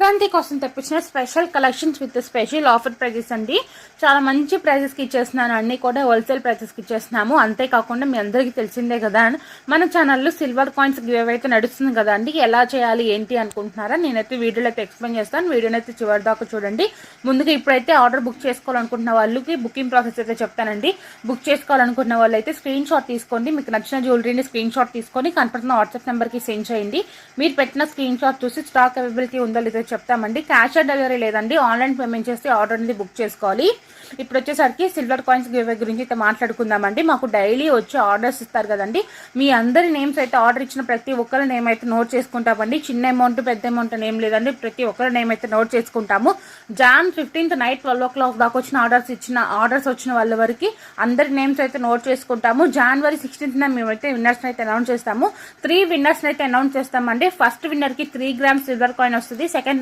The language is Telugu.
సంక్రాంతి కోసం తెప్పించిన special collections with special offer prizes అండి. చాలా మంచి ప్రైజెస్కి ఇచ్చేస్తున్నాను. అన్ని కూడా హోల్సేల్ ప్రైజెస్కి ఇచ్చేస్తున్నాము. అంతేకాకుండా మీ అందరికీ తెలిసిందే కదా మన ఛానల్లో సిల్వర్ కాయిన్స్ గివ్ అయితే నడుస్తుంది కదా అండి. ఎలా చేయాలి ఏంటి అనుకుంటున్నారా? నేనైతే వీడియోలో అయితే ఎక్స్ప్లెయిన్ చేస్తాను. వీడియోని అయితే చివరి దాకా చూడండి. ముందుగా ఇప్పుడైతే ఆర్డర్ బుక్ చేసుకోవాలనుకుంటున్న వాళ్ళకి బుకింగ్ ప్రాసెస్ అయితే చెప్తానండి. బుక్ చేసుకోవాలనుకున్న వాళ్ళు అయితే స్క్రీన్ షాట్ తీసుకోండి. మీకు నచ్చిన జ్యువెలరీని స్క్రీన్ షాట్ తీసుకొని కనపడుతున్న వాట్సాప్ నెంబర్కి సెండ్ చేయండి. మీరు పెట్టిన స్క్రీన్ షాట్ చూసి స్టాక్ అవైలబిలిటీ ఉందో లేదో చెప్తామండి. క్యాష్ ఆన్ డెలివరీ లేదండి. ఆన్లైన్ పేమెంట్ చేస్తే ఆర్డర్ అనేది బుక్ చేసుకోవాలి. ఇప్పుడు వచ్చేసరికి సిల్వర్ కాయిన్స్ గివ్ గురించి అయితే మాట్లాడుకుందామండి. మాకు డైలీ వచ్చి ఆర్డర్స్ ఇస్తారు కదండి. మీ అందరి నేమ్స్ అయితే ఆర్డర్ ఇచ్చిన ప్రతి ఒక్కరి నేమ్ అయితే నోట్ చేసుకుంటామండి. చిన్న అమౌంట్ పెద్ద అమౌంట్ ఏం లేదండి. ప్రతి ఒక్కరి నేమ్ అయితే నోట్ చేసుకుంటాము. Jan fifteenth night twelve o'clock దాకా వచ్చిన ఆర్డర్స్ ఇచ్చిన ఆర్డర్స్ వచ్చిన వాళ్ళ వరకు అందరి నేమ్స్ అయితే నోట్ చేసుకుంటాము. జనవరి సిక్స్టీన్త్ మేమైతే విన్నర్స్ అయితే అనౌన్స్ చేస్తాము. త్రీ విన్నర్స్ అయితే అనౌన్స్ చేస్తామండి. ఫస్ట్ విన్నర్కి త్రీ గ్రామ్స్ సిల్వర్ కాయిన్ వస్తుంది. సెకండ్